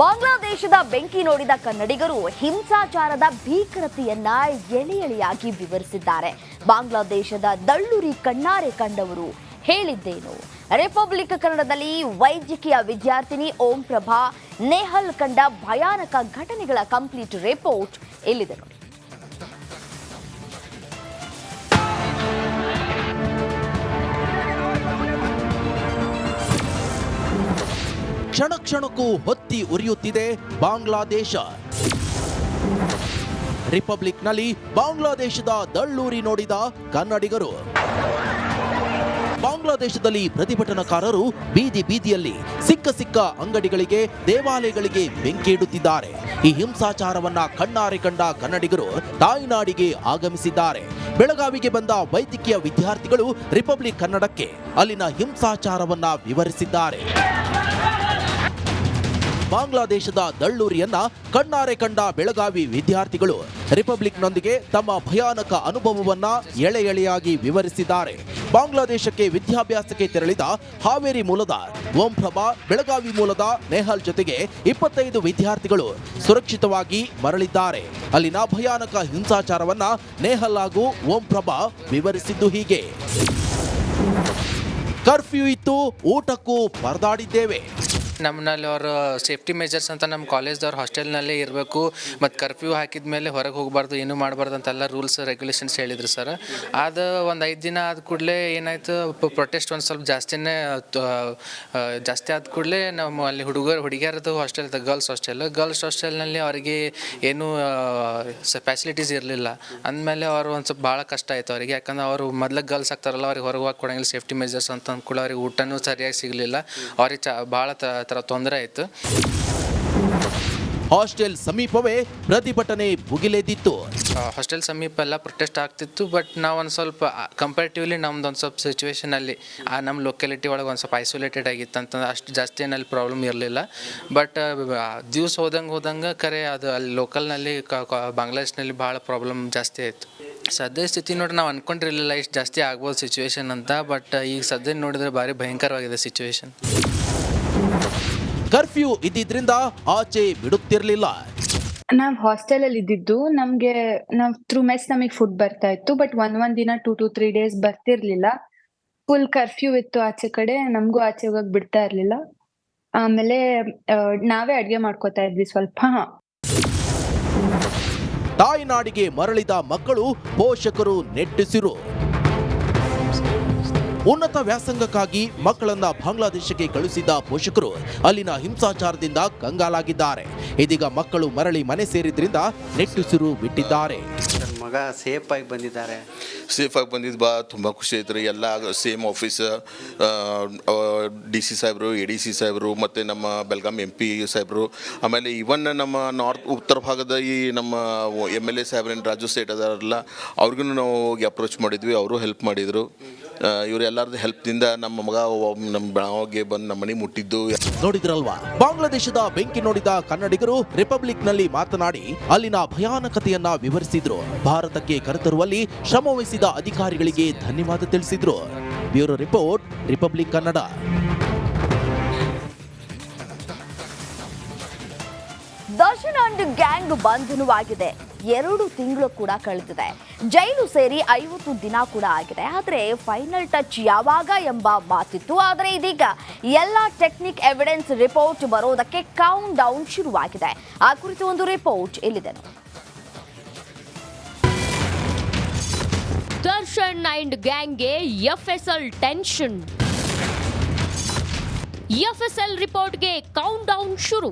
ಬಾಂಗ್ಲಾದೇಶದ ಬೆಂಕಿ ನೋಡಿದ ಕನ್ನಡಿಗರು ಹಿಂಸಾಚಾರದ ಭೀಕರತೆಯನ್ನ ಎಳೆ ಎಳೆಯಾಗಿ ವಿವರಿಸಿದ್ದಾರೆ. ಬಾಂಗ್ಲಾದೇಶದ ದಳ್ಳುರಿ ಕಣ್ಣಾರೆ ಕಂಡವರು ಹೇಳಿದ್ದೇನು. ರಿಪಬ್ಲಿಕ್ ಕನ್ನಡದಲ್ಲಿ ವೈದ್ಯಕೀಯ ವಿದ್ಯಾರ್ಥಿನಿ ಓಂ ಪ್ರಭಾ ನೇಹಲ್ ಕಂಡ ಭಯಾನಕ ಘಟನೆಗಳ ಕಂಪ್ಲೀಟ್ ರಿಪೋರ್ಟ್ ಇಲ್ಲಿದೆ ನೋಡಿ. ಕ್ಷಣ ಕ್ಷಣಕ್ಕೂ ಹೊತ್ತಿ ಉರಿಯುತ್ತಿದೆ ಬಾಂಗ್ಲಾದೇಶ. ರಿಪಬ್ಲಿಕ್ನಲ್ಲಿ ಬಾಂಗ್ಲಾದೇಶದ ದಳ್ಳೂರಿ ನೋಡಿದ ಕನ್ನಡಿಗರು. ಬಾಂಗ್ಲಾದೇಶದಲ್ಲಿ ಪ್ರತಿಭಟನಾಕಾರರು ಬೀದಿ ಬೀದಿಯಲ್ಲಿ ಸಿಕ್ಕ ಸಿಕ್ಕ ಅಂಗಡಿಗಳಿಗೆ, ದೇವಾಲಯಗಳಿಗೆ ಬೆಂಕಿ ಇಡುತ್ತಿದ್ದಾರೆ. ಈ ಹಿಂಸಾಚಾರವನ್ನ ಕಣ್ಣಾರೆ ಕಂಡ ಕನ್ನಡಿಗರು ತಾಯ್ನಾಡಿಗೆ ಆಗಮಿಸಿದ್ದಾರೆ. ಬೆಳಗಾವಿಗೆ ಬಂದ ವೈದ್ಯಕೀಯ ವಿದ್ಯಾರ್ಥಿಗಳು ರಿಪಬ್ಲಿಕ್ ಕನ್ನಡಕ್ಕೆ ಅಲ್ಲಿನ ಹಿಂಸಾಚಾರವನ್ನ ವಿವರಿಸಿದ್ದಾರೆ. ಬಾಂಗ್ಲಾದೇಶದ ದಳ್ಳೂರಿಯನ್ನ ಕಣ್ಣಾರೆ ಕಂಡ ಬೆಳಗಾವಿ ವಿದ್ಯಾರ್ಥಿಗಳು ರಿಪಬ್ಲಿಕ್ನೊಂದಿಗೆ ತಮ್ಮ ಭಯಾನಕ ಅನುಭವವನ್ನ ಎಳೆ ಎಳೆಯಾಗಿ ವಿವರಿಸಿದ್ದಾರೆ. ಬಾಂಗ್ಲಾದೇಶಕ್ಕೆ ವಿದ್ಯಾಭ್ಯಾಸಕ್ಕೆ ತೆರಳಿದ ಹಾವೇರಿ ಮೂಲದ ಓಂ ಪ್ರಭಾ ಬೆಳಗಾವಿ ಮೂಲದ ನೇಹಲ್ ಜೊತೆಗೆ ಇಪ್ಪತ್ತೈದು ವಿದ್ಯಾರ್ಥಿಗಳು ಸುರಕ್ಷಿತವಾಗಿ ಮರಳಿದ್ದಾರೆ. ಅಲ್ಲಿನ ಭಯಾನಕ ಹಿಂಸಾಚಾರವನ್ನ ನೇಹಲ್ ಹಾಗೂ ಓಂ ಪ್ರಭಾ ವಿವರಿಸಿದ್ದು ಹೀಗೆ. ಕರ್ಫ್ಯೂ ಇತ್ತು, ಊಟಕ್ಕೂ ಪರದಾಡಿದ್ದೇವೆ. ನಮ್ಮಲ್ಲಿ ಅವರು ಸೇಫ್ಟಿ ಮೆಜರ್ಸ್ ಅಂತ ನಮ್ಮ ಕಾಲೇಜ್ದವ್ರು ಹಾಸ್ಟೆಲ್ನಲ್ಲೇ ಇರಬೇಕು. ಮತ್ತು ಕರ್ಫ್ಯೂ ಹಾಕಿದ ಮೇಲೆ ಹೊರಗೆ ಹೋಗಬಾರ್ದು, ಏನೂ ಮಾಡಬಾರ್ದು ಅಂತೆಲ್ಲ ರೂಲ್ಸ್ ರೆಗ್ಯುಲೇಷನ್ಸ್ ಹೇಳಿದ್ರು ಸರ್ ಅದು ಒಂದು ಐದು ದಿನ ಆದ ಕೂಡಲೇ ಏನಾಯಿತು ಪ್ರೊಟೆಸ್ಟ್ ಒಂದು ಸ್ವಲ್ಪ ಜಾಸ್ತಿನೇ ಜಾಸ್ತಿ ಆದ ಕೂಡಲೇ ನಮ್ಮ ಅಲ್ಲಿ ಹುಡುಗರು ಹುಡುಗಿಯರದ್ದು ಹಾಸ್ಟೆಲ್ ಗರ್ಲ್ಸ್ ಹಾಸ್ಟೆಲ್ ಗರ್ಲ್ಸ್ ಹಾಸ್ಟೆಲ್ನಲ್ಲಿ ಅವರಿಗೆ ಏನೂ ಫೆಸಿಲಿಟೀಸ್ ಇರಲಿಲ್ಲ. ಅಂದಮೇಲೆ ಅವರು ಒಂದು ಸ್ವಲ್ಪ ಭಾಳ ಕಷ್ಟ ಆಯಿತು ಅವರಿಗೆ. ಯಾಕಂದ್ರೆ ಅವರು ಮೊದ್ಲು ಗರ್ಲ್ಸ್ ಆಗ್ತಾರಲ್ಲ, ಅವ್ರಿಗೆ ಹೊರಗೆ ಹೋಗಿ ಕೊಡೋಂಗಿಲ್ಲ ಸೇಫ್ಟಿ ಮೆಜರ್ಸ್ ಅಂತ ಅಂದ್ಕೂಡ ಅವ್ರಿಗೆ ಊಟನೂ ಸರಿಯಾಗಿ ಸಿಗಲಿಲ್ಲ. ಅವ್ರಿಗೆ ಚ, ಭಾಳ ಥರ ತೊಂದರೆ ಆಯಿತು. ಹಾಸ್ಟೆಲ್ ಸಮೀಪವೇ ಪ್ರತಿಭಟನೆ ಭುಗಿಲೆದಿತ್ತು. ಹಾಸ್ಟೆಲ್ ಸಮೀಪ ಎಲ್ಲ ಪ್ರೊಟೆಸ್ಟ್ ಆಗ್ತಿತ್ತು ಬಟ್ ನಾವು ಒಂದು ಸ್ವಲ್ಪ ಕಂಪೇರಿಟಿವ್ಲಿ ನಮ್ದು ಒಂದು ಸ್ವಲ್ಪ ಸಿಚುವೇಶನಲ್ಲಿ ಆ ನಮ್ಮ ಲೊಕ್ಯಾಲಿಟಿ ಒಳಗೆ ಒಂದು ಸ್ವಲ್ಪ ಐಸೋಲೇಟೆಡ್ ಆಗಿತ್ತು ಅಂತಂದ್ರೆ ಅಷ್ಟು ಜಾಸ್ತಿ ಏನಲ್ಲಿ ಪ್ರಾಬ್ಲಮ್ ಇರಲಿಲ್ಲ. ಬಟ್ ದಿವ್ಸ ಹೋದಂಗೆ ಹೋದಂಗೆ ಕರೆ ಅದು ಅಲ್ಲಿ ಲೋಕಲ್ನಲ್ಲಿ ಬಾಂಗ್ಲಾದೇಶ್ನಲ್ಲಿ ಭಾಳ ಪ್ರಾಬ್ಲಮ್ ಜಾಸ್ತಿ ಆಯಿತು. ಸದ್ಯ ಸ್ಥಿತಿ ನೋಡಿ ನಾವು ಅನ್ಕೊಂಡಿರಲಿಲ್ಲ ಇಷ್ಟು ಜಾಸ್ತಿ ಆಗ್ಬೋದು ಸಿಚುವೇಶನ್ ಅಂತ ಬಟ್ ಈಗ ಸದ್ಯ ನೋಡಿದ್ರೆ ಭಾರಿ ಭಯಂಕರವಾಗಿದೆ ಸಿಚುವೇಶನ್ ಕರ್ಫ್ಯೂ ಇದ್ದಿದ್ರಿಂದ ಆಚೆ ಬಿಡುತ್ತಿರಲಿಲ್ಲ. ನಾವ್ ಹಾಸ್ಟೆಲ್ ಅಲ್ಲಿ ಇದ್ದಿದ್ದು ನಮ್ಗೆ ನಾವ್ ತ್ರೂ ಮೆಸ್ ನಮಗ್ ಫುಡ್ ಬರ್ತಾ ಇತ್ತು ಬಟ್ ಒಂದ್ ಒಂದ್ ದಿನ ಟೂ ಟು ತ್ರೀ ಡೇಸ್ ಬರ್ತಿರ್ಲಿಲ್ಲ. ಫುಲ್ ಕರ್ಫ್ಯೂ ಇತ್ತು ಆಚೆ ಕಡೆ ನಮಗೂ ಆಚೆ ಹೋಗಕ್ ಬಿಡ್ತಾ ಇರ್ಲಿಲ್ಲ. ಆಮೇಲೆ ನಾವೇ ಅಡ್ಗೆ ಮಾಡ್ಕೋತಾ ಇದ್ವಿ ಸ್ವಲ್ಪ. ತಾಯಿನಾಡಿಗೆ ತಾಯ್ನಾಡಿಗೆ ಮರಳಿದ ಮಕ್ಕಳು ಪೋಷಕರು ನೆಟ್ಟಿಸಿರು. ಉನ್ನತ ವ್ಯಾಸಂಗಕ್ಕಾಗಿ ಮಕ್ಕಳನ್ನ ಬಾಂಗ್ಲಾದೇಶಕ್ಕೆ ಕಳುಹಿಸಿದ್ದ ಪೋಷಕರು ಅಲ್ಲಿನ ಹಿಂಸಾಚಾರದಿಂದ ಕಂಗಾಲಾಗಿದ್ದಾರೆ. ಇದೀಗ ಮಕ್ಕಳು ಮರಳಿ ಮನೆ ಸೇರಿದ್ರಿಂದ ನೆಟ್ಟುಸಿರು ಬಿಟ್ಟಿದ್ದಾರೆ. ನನ್ನ ಮಗ ಸೇಫ್ ಆಗಿ ಬಂದಿದ್ದಾರೆ. ಸೇಫಾಗಿ ಬಂದಿದ್ದು ಬಾ ತುಂಬ ಖುಷಿ ಆಯ್ತು ರೀ. ಎಲ್ಲ ಸೇಮ್ ಆಫೀಸ್ ಡಿ ಸಿ ಸಾಹೇಬರು ಎ ಡಿ ಸಿ ಸಾಹೇಬರು ಮತ್ತು ನಮ್ಮ ಬೆಲ್ಗಾಮ್ ಎಂ ಪಿ ಸಾಹೇಬರು ಆಮೇಲೆ ಇವನ್ ನಮ್ಮ ನಾರ್ತ್ ಉತ್ತರ ಭಾಗದ ಈ ನಮ್ಮ ಎಂ ಎಲ್ ಎ ಸಾಹೇಬ್ರೇನು ರಾಜು ಸೇಟ್ ಅದಾರಲ್ಲ ಅವ್ರಿಗೂ ನಾವು ಹೋಗಿ ಅಪ್ರೋಚ್ ಮಾಡಿದ್ವಿ ಅವರು ಹೆಲ್ಪ್ ಮಾಡಿದರು. ಇವರು ಎಲ್ಲರದ್ದು ಹೆಲ್ಪ್ದಿಂದ ನಮ್ಮ ಮಗ ನಮ್ಮ ಬೆಳಗಾವಿಗೆ ಬಂದು ನಮ್ಮ ಮನೆ ಮುಟ್ಟಿದ್ದು. ನೋಡಿದ್ರಲ್ವಾ? ಬಾಂಗ್ಲಾದೇಶದ ಬೆಂಕಿ ನೋಡಿದ ಕನ್ನಡಿಗರು ರಿಪಬ್ಲಿಕ್ನಲ್ಲಿ ಮಾತನಾಡಿ ಅಲ್ಲಿನ ಭಯಾನಕತೆಯನ್ನ ವಿವರಿಸಿದ್ರು. ಭಾರತಕ್ಕೆ ಕರೆತರುವಲ್ಲಿ ಶ್ರಮವಹಿಸಿದ ಅಧಿಕಾರಿಗಳಿಗೆ ಧನ್ಯವಾದ ತಿಳಿಸಿದ್ರು. Bureau report Republic Kannada. Darshan and gang ಬಂಧನವಾಗಿದೆ. ಎರಡು ತಿಂಗಳು ಕೂಡ ಕಳೆದಿದೆ. ಜೈಲು ಸೇರಿ ಐವತ್ತು ದಿನ ಕೂಡ ಆಗಿದೆ. ಆದರೆ ಫೈನಲ್ ಟಚ್ ಯಾವಾಗ ಎಂಬ ಮಾತಿತ್ತು. ಆದರೆ ಇದೀಗ ಎಲ್ಲ ಟೆಕ್ನಿಕ್ ಎವಿಡೆನ್ಸ್ ರಿಪೋರ್ಟ್ ಬರೋದಕ್ಕೆ ಕೌಂಟ್ ಡೌನ್ ಶುರುವಾಗಿದೆ. ಆ ಕುರಿತು ಒಂದು ರಿಪೋರ್ಟ್ ಇಲ್ಲಿದೆ. ದರ್ಶನ್ ಅಂಡ್ ಗ್ಯಾಂಗ್ಗೆ ಎಫ್ಎಸ್ಎಲ್ ಟೆನ್ಷನ್. ಎಫ್ಎಸ್ಎಲ್ ರಿಪೋರ್ಟ್ಗೆ ಕೌಂಟ್ ಡೌನ್ ಶುರು.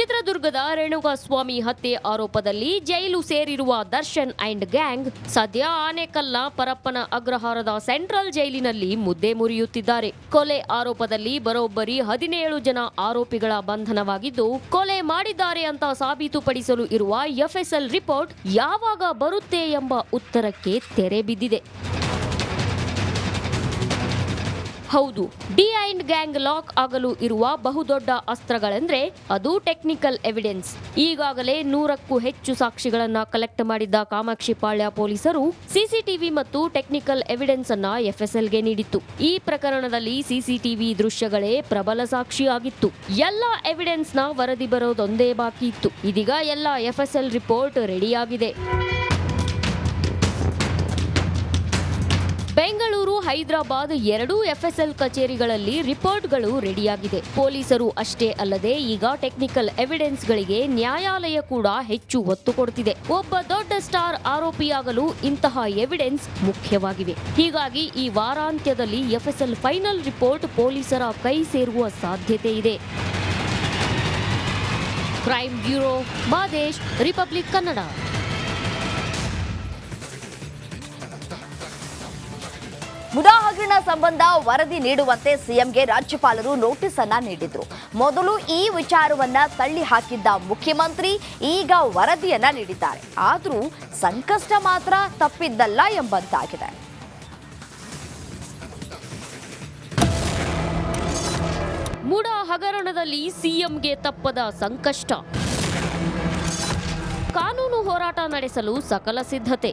ಚಿತ್ರದುರ್ಗದ ರೇಣುಕಾಸ್ವಾಮಿ ಹತ್ಯೆ ಆರೋಪದಲ್ಲಿ ಜೈಲು ಸೇರಿರುವ ದರ್ಶನ್ ಅಂಡ್ ಗ್ಯಾಂಗ್ ಸದ್ಯ ಆನೇಕಲ್ನ ಪರಪ್ಪನ ಅಗ್ರಹಾರದ ಸೆಂಟ್ರಲ್ ಜೈಲಿನಲ್ಲಿ ಮುದ್ದೆ ಮುರಿಯುತ್ತಿದ್ದಾರೆ. ಕೊಲೆ ಆರೋಪದಲ್ಲಿ ಬರೋಬ್ಬರಿ ಹದಿನೇಳು ಜನ ಆರೋಪಿಗಳ ಬಂಧನವಾಗಿದ್ದು, ಕೊಲೆ ಮಾಡಿದ್ದಾರೆ ಅಂತ ಸಾಬೀತುಪಡಿಸಲು ಇರುವ ಎಫ್ಎಸ್ಎಲ್ ರಿಪೋರ್ಟ್ ಯಾವಾಗ ಬರುತ್ತೆ ಎಂಬ ಉತ್ತರಕ್ಕೆ ತೆರೆ ಬಿದ್ದಿದೆ. ಹೌದು, ಡಿ ಅಂಡ್ ಗ್ಯಾಂಗ್ ಲಾಕ್ ಆಗಲು ಇರುವ ಬಹುದೊಡ್ಡ ಅಸ್ತ್ರಗಳೆಂದ್ರೆ ಅದು ಟೆಕ್ನಿಕಲ್ ಎವಿಡೆನ್ಸ್. ಈಗಾಗಲೇ ನೂರಕ್ಕೂ ಹೆಚ್ಚು ಸಾಕ್ಷಿಗಳನ್ನ ಕಲೆಕ್ಟ್ ಮಾಡಿದ್ದ ಕಾಮಾಕ್ಷಿ ಪಾಳ್ಯ ಪೊಲೀಸರು ಸಿಸಿಟಿವಿ ಮತ್ತು ಟೆಕ್ನಿಕಲ್ ಎವಿಡೆನ್ಸ್ ಅನ್ನ ಎಫ್ಎಸ್ಎಲ್ಗೆ ನೀಡಿತ್ತು. ಈ ಪ್ರಕರಣದಲ್ಲಿ ಸಿಸಿಟಿವಿ ದೃಶ್ಯಗಳೇ ಪ್ರಬಲ ಸಾಕ್ಷಿಯಾಗಿತ್ತು ಎಲ್ಲ ನ ವರದಿ ಬರೋದೊಂದೇ ಬಾಕಿ ಇತ್ತು ಇದೀಗ ಎಲ್ಲ ಎಫ್ಎಸ್ಎಲ್ ರಿಪೋರ್ಟ್ ರೆಡಿಯಾಗಿದೆ. ಹೈದರಾಬಾದ್ ಎರಡೂ ಎಫ್ಎಸ್ಎಲ್ ಕಚೇರಿಗಳಲ್ಲಿ ರಿಪೋರ್ಟ್ಗಳು ರೆಡಿಯಾಗಿದೆ. ಪೊಲೀಸರು ಅಷ್ಟೇ ಅಲ್ಲದೆ ಈಗ ಟೆಕ್ನಿಕಲ್ ಎವಿಡೆನ್ಸ್ಗಳಿಗೆ ನ್ಯಾಯಾಲಯ ಕೂಡ ಹೆಚ್ಚು ಒತ್ತು ಕೊಡುತ್ತಿದೆ ಒಬ್ಬ ದೊಡ್ಡ ಸ್ಟಾರ್ ಆರೋಪಿಯಾಗಲು ಇಂತಹ ಎವಿಡೆನ್ಸ್ ಮುಖ್ಯವಾಗಿವೆ. ಹೀಗಾಗಿ ಈ ವಾರಾಂತ್ಯದಲ್ಲಿ ಎಫ್ಎಸ್ಎಲ್ ಫೈನಲ್ ರಿಪೋರ್ಟ್ ಪೊಲೀಸರ ಕೈ ಸೇರುವ ಸಾಧ್ಯತೆ ಇದೆ. Crime bureau Madesh Republic Kannada. MUDA ಸಂಬಂಧ ವರದಿ ನೀಡುವಂತೆ ಸಿಎಂಗೆ ರಾಜ್ಯಪಾಲರು ನೋಟಿಸ್ ಅನ್ನ ನೀಡಿದ್ರು. ಮೊದಲು ಈ ವಿಚಾರವನ್ನ ತಳ್ಳಿ ಹಾಕಿದ್ದ ಮುಖ್ಯಮಂತ್ರಿ ಈಗ ವರದಿಯನ್ನ ನೀಡಿದ್ದಾರೆ. ಆದರೂ ಸಂಕಷ್ಟ ಮಾತ್ರ ತಪ್ಪಿದ್ದಲ್ಲ ಎಂಬಂತಾಗಿದೆ. ಮುಡ ಹಗರಣದಲ್ಲಿ ಸಿಎಂಗೆ ತಪ್ಪದ ಸಂಕಷ್ಟ. ಕಾನೂನು ಹೋರಾಟ ನಡೆಸಲು ಸಕಲ ಸಿದ್ಧತೆ.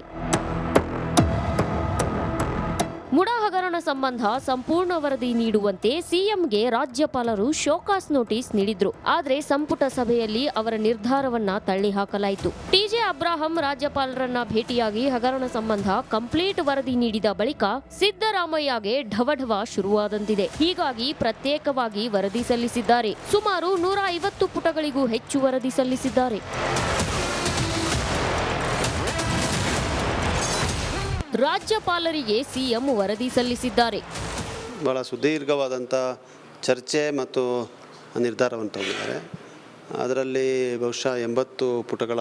ಮುಡ ಹಗರಣ ಸಂಬಂಧ ಸಂಪೂರ್ಣ ವರದಿ ನೀಡುವಂತೆ ಸಿಎಂಗೆ ರಾಜ್ಯಪಾಲರು ಶೋಕಾಸ್ ನೋಟಿಸ್ ನೀಡಿದ್ರು. ಆದರೆ ಸಂಪುಟ ಸಭೆಯಲ್ಲಿ ಅವರ ನಿರ್ಧಾರವನ್ನ ತಳ್ಳಿ ಹಾಕಲಾಯಿತು ಟಿಜೆ ಅಬ್ರಾಹಂ ರಾಜ್ಯಪಾಲರನ್ನ ಭೇಟಿಯಾಗಿ ಹಗರಣ ಸಂಬಂಧ ಕಂಪ್ಲೀಟ್ ವರದಿ ನೀಡಿದ ಬಳಿಕ ಸಿದ್ದರಾಮಯ್ಯಗೆ ಢವಢವ ಶುರುವಾದಂತಿದೆ. ಹೀಗಾಗಿ ಪ್ರತ್ಯೇಕವಾಗಿ ವರದಿ ಸಲ್ಲಿಸಿದ್ದಾರೆ. ಸುಮಾರು ನೂರ ಐವತ್ತು ಪುಟಗಳಿಗೂ ಹೆಚ್ಚು ವರದಿ ಸಲ್ಲಿಸಿದ್ದಾರೆ. ರಾಜ್ಯಪಾಲರಿಗೆ ಸಿಎಂ ವರದಿ ಸಲ್ಲಿಸಿದ್ದಾರೆ. ಭಾಳ ಸುದೀರ್ಘವಾದಂಥ ಚರ್ಚೆ ಮತ್ತು ನಿರ್ಧಾರವನ್ನು ತಗೊಂಡಿದ್ದಾರೆ. ಅದರಲ್ಲಿ ಬಹುಶಃ ಎಂಬತ್ತು ಪುಟಗಳ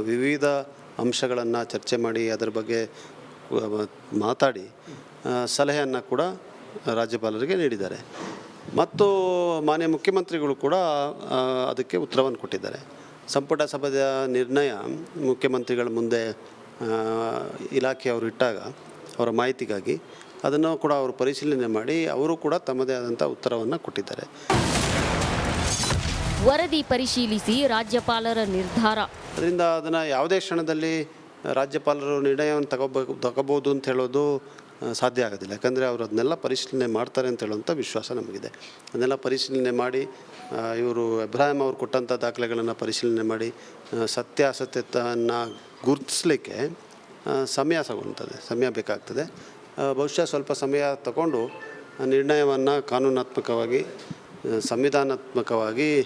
ವಿವಿಧ ಅಂಶಗಳನ್ನು ಚರ್ಚೆ ಮಾಡಿ ಅದರ ಬಗ್ಗೆ ಮಾತಾಡಿ ಸಲಹೆಯನ್ನು ಕೂಡ ರಾಜ್ಯಪಾಲರಿಗೆ ನೀಡಿದ್ದಾರೆ. ಮತ್ತು ಮಾನ್ಯ ಮುಖ್ಯಮಂತ್ರಿಗಳು ಕೂಡ ಅದಕ್ಕೆ ಉತ್ತರವನ್ನು ಕೊಟ್ಟಿದ್ದಾರೆ. ಸಂಪುಟ ಸಭೆಯ ನಿರ್ಣಯ ಮುಖ್ಯಮಂತ್ರಿಗಳ ಮುಂದೆ ಇಲಾಖೆಯವರು ಇಟ್ಟಾಗ ಅವರ ಮಾಹಿತಿಗಾಗಿ ಅದನ್ನು ಕೂಡ ಅವರು ಪರಿಶೀಲನೆ ಮಾಡಿ ಅವರು ಕೂಡ ತಮ್ಮದೇ ಆದಂಥ ಉತ್ತರವನ್ನು ಕೊಟ್ಟಿದ್ದಾರೆ. ವರದಿ ಪರಿಶೀಲಿಸಿ ರಾಜ್ಯಪಾಲರ ನಿರ್ಧಾರ. ಅದರಿಂದ ಅದನ್ನು ಯಾವುದೇ ಕ್ಷಣದಲ್ಲಿ ರಾಜ್ಯಪಾಲರು ನಿರ್ಣಯವನ್ನು ತಗೋಬೇಕು ತಗೋಬೋದು ಅಂತ ಹೇಳೋದು ಸಾಧ್ಯ ಆಗೋದಿಲ್ಲ. ಯಾಕಂದರೆ ಅವರು ಅದನ್ನೆಲ್ಲ ಪರಿಶೀಲನೆ ಮಾಡ್ತಾರೆ ಅಂತ ಹೇಳುವಂಥ ವಿಶ್ವಾಸ ನಮಗಿದೆ. ಅದನ್ನೆಲ್ಲ ಪರಿಶೀಲನೆ ಮಾಡಿ ಇವರು ಇಬ್ರಾಹಿಂ ಅವರು ಕೊಟ್ಟಂಥ ದಾಖಲೆಗಳನ್ನು ಪರಿಶೀಲನೆ ಮಾಡಿ ಸತ್ಯಾಸತ್ಯತೆಯನ್ನು ಗುರುತಿಸ್ಲಿಕ್ಕೆ ಸಮಯ ತಗೊಳ್ತದೆ ಸಮಯ ಬೇಕಾಗ್ತದೆ. ಬಹುಶಃ ಸ್ವಲ್ಪ ಸಮಯ ತಗೊಂಡು ನಿರ್ಣಯವನ್ನು ಕಾನೂನಾತ್ಮಕವಾಗಿ ಸಂವಿಧಾನಾತ್ಮಕವಾಗಿ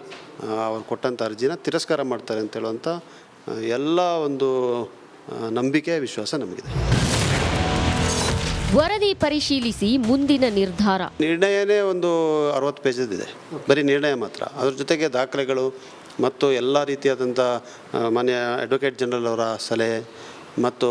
ಅವರು ಕೊಟ್ಟಂಥ ಅರ್ಜಿನ ತಿರಸ್ಕಾರ ಮಾಡ್ತಾರೆ ಅಂತ ಹೇಳುವಂಥ ಎಲ್ಲ ಒಂದು ನಂಬಿಕೆ ವಿಶ್ವಾಸ ನಮಗಿದೆ. ವರದಿ ಪರಿಶೀಲಿಸಿ ಮುಂದಿನ ನಿರ್ಧಾರ. ನಿರ್ಣಯನೇ ಒಂದು ಅರವತ್ತು ಪೇಜದಿದೆ ಬರೀ ನಿರ್ಣಯ ಮಾತ್ರ. ಅದ್ರ ಜೊತೆಗೆ ದಾಖಲೆಗಳು ಮತ್ತು ಎಲ್ಲ ರೀತಿಯಾದಂಥ ಮಾನ್ಯ ಅಡ್ವೊಕೇಟ್ ಜನರಲ್ ಅವರ ಸಲಹೆ ಮತ್ತು